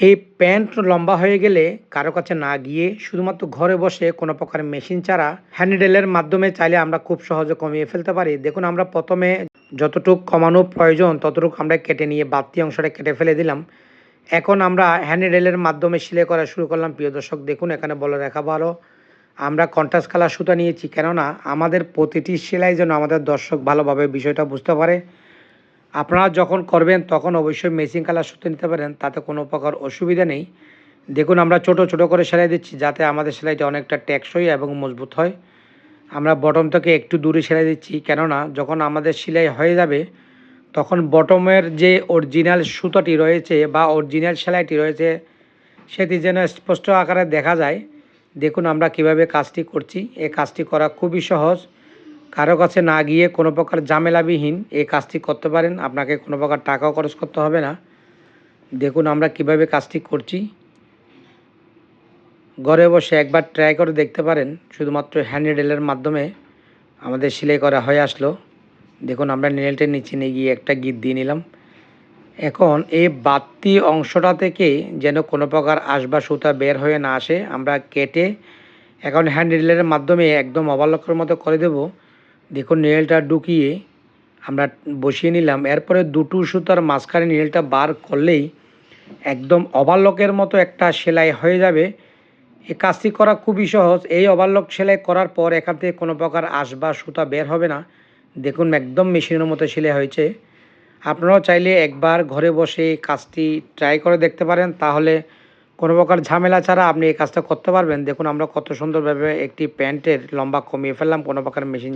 এই প্যান্ট লম্বা হয়ে গেলে কারও কাছে না গিয়ে শুধুমাত্র ঘরে বসে কোনো প্রকার মেশিন ছাড়া হ্যান্ডেলের মাধ্যমে চাইলে আমরা খুব সহজে কমিয়ে ফেলতে পারি। দেখুন, আমরা প্রথমে যতটুকু কমানো প্রয়োজন, ততটুকু আমরা কেটে নিয়ে বাড়তি অংশটা কেটে ফেলে দিলাম। এখন আমরা হ্যান্ডেলের মাধ্যমে সেলাই করা শুরু করলাম। প্রিয় দর্শক, দেখুন, এখানে বলে রাখা ভালো। আমরা কন্ট্রাস্ট কালার সুতা নিয়েছি, কেননা আমাদের প্রতিটি সেলাই যেন আমাদের দর্শক ভালোভাবে বিষয়টা বুঝতে পারে। আপনারা যখন করবেন, তখন অবশ্যই মেশিন কালার সুতো নিতে পারেন, তাতে কোনো প্রকার অসুবিধা নেই। দেখুন, আমরা ছোট ছোট করে সেলাই দিচ্ছি, যাতে আমাদের সেলাইটা অনেকটা টেকসই এবং মজবুত হয়। আমরা বটম থেকে একটু দূরে সেলাই দিচ্ছি, কেননা যখন আমাদের সেলাই হয়ে যাবে, তখন বটমের যে অরিজিনাল সুতোটি রয়েছে বা অরিজিনাল সেলাইটি রয়েছে, সেটি যেন স্পষ্ট আকারে দেখা যায়। দেখুন, আমরা কীভাবে কাজটি করছি। এই কাজটি করা খুবই সহজ। কারও কাছে না গিয়ে কোনো প্রকার ঝামেলাবিহীন এই কাজটি করতে পারেন, আপনাকে কোনো প্রকার টাকাও খরচ করতে হবে না। দেখুন আমরা কীভাবে কাজটি করছি। ঘরে বসে একবার ট্রাই করে দেখতে পারেন, শুধুমাত্র হ্যান্ড মাধ্যমে আমাদের সেলাই করা হয়ে আসলো। দেখুন আমরা নেলটের নিচে নিয়ে গিয়ে একটা গিট দিয়ে নিলাম। এখন এই বাড়তি অংশটা থেকে যেন কোনো প্রকার আসবা সুতা বের হয়ে না আসে, আমরা কেটে এখন হ্যান্ড মাধ্যমে একদম ওভারলকের মতো করে দেব। দেখুন নেলটা ঢুকিয়ে আমরা বসিয়ে নিলাম। এরপরে দুটো সুতার মাঝখানে নেলটা বার করলেই একদম ওভারলকের মতো একটা সেলাই হয়ে যাবে। এই কাজটি করা খুবই সহজ। এই ওভারলক সেলাই করার পর এখান থেকে কোনো প্রকার আসবা সুতা বের হবে না। দেখুন, একদম মেশিনের মতো সেলাই হয়েছে। আপনারাও চাইলে একবার ঘরে বসে কাজটি ট্রাই করে দেখতে পারেন। তাহলে কোনো প্রকার ঝামেলা ছাড়া আপনি এই কাজটা করতে পারবেন। দেখুন, আমরা কত সুন্দরভাবে একটি প্যান্টের লম্বা কমিয়ে ফেললাম। কোনো প্রকার মেশিন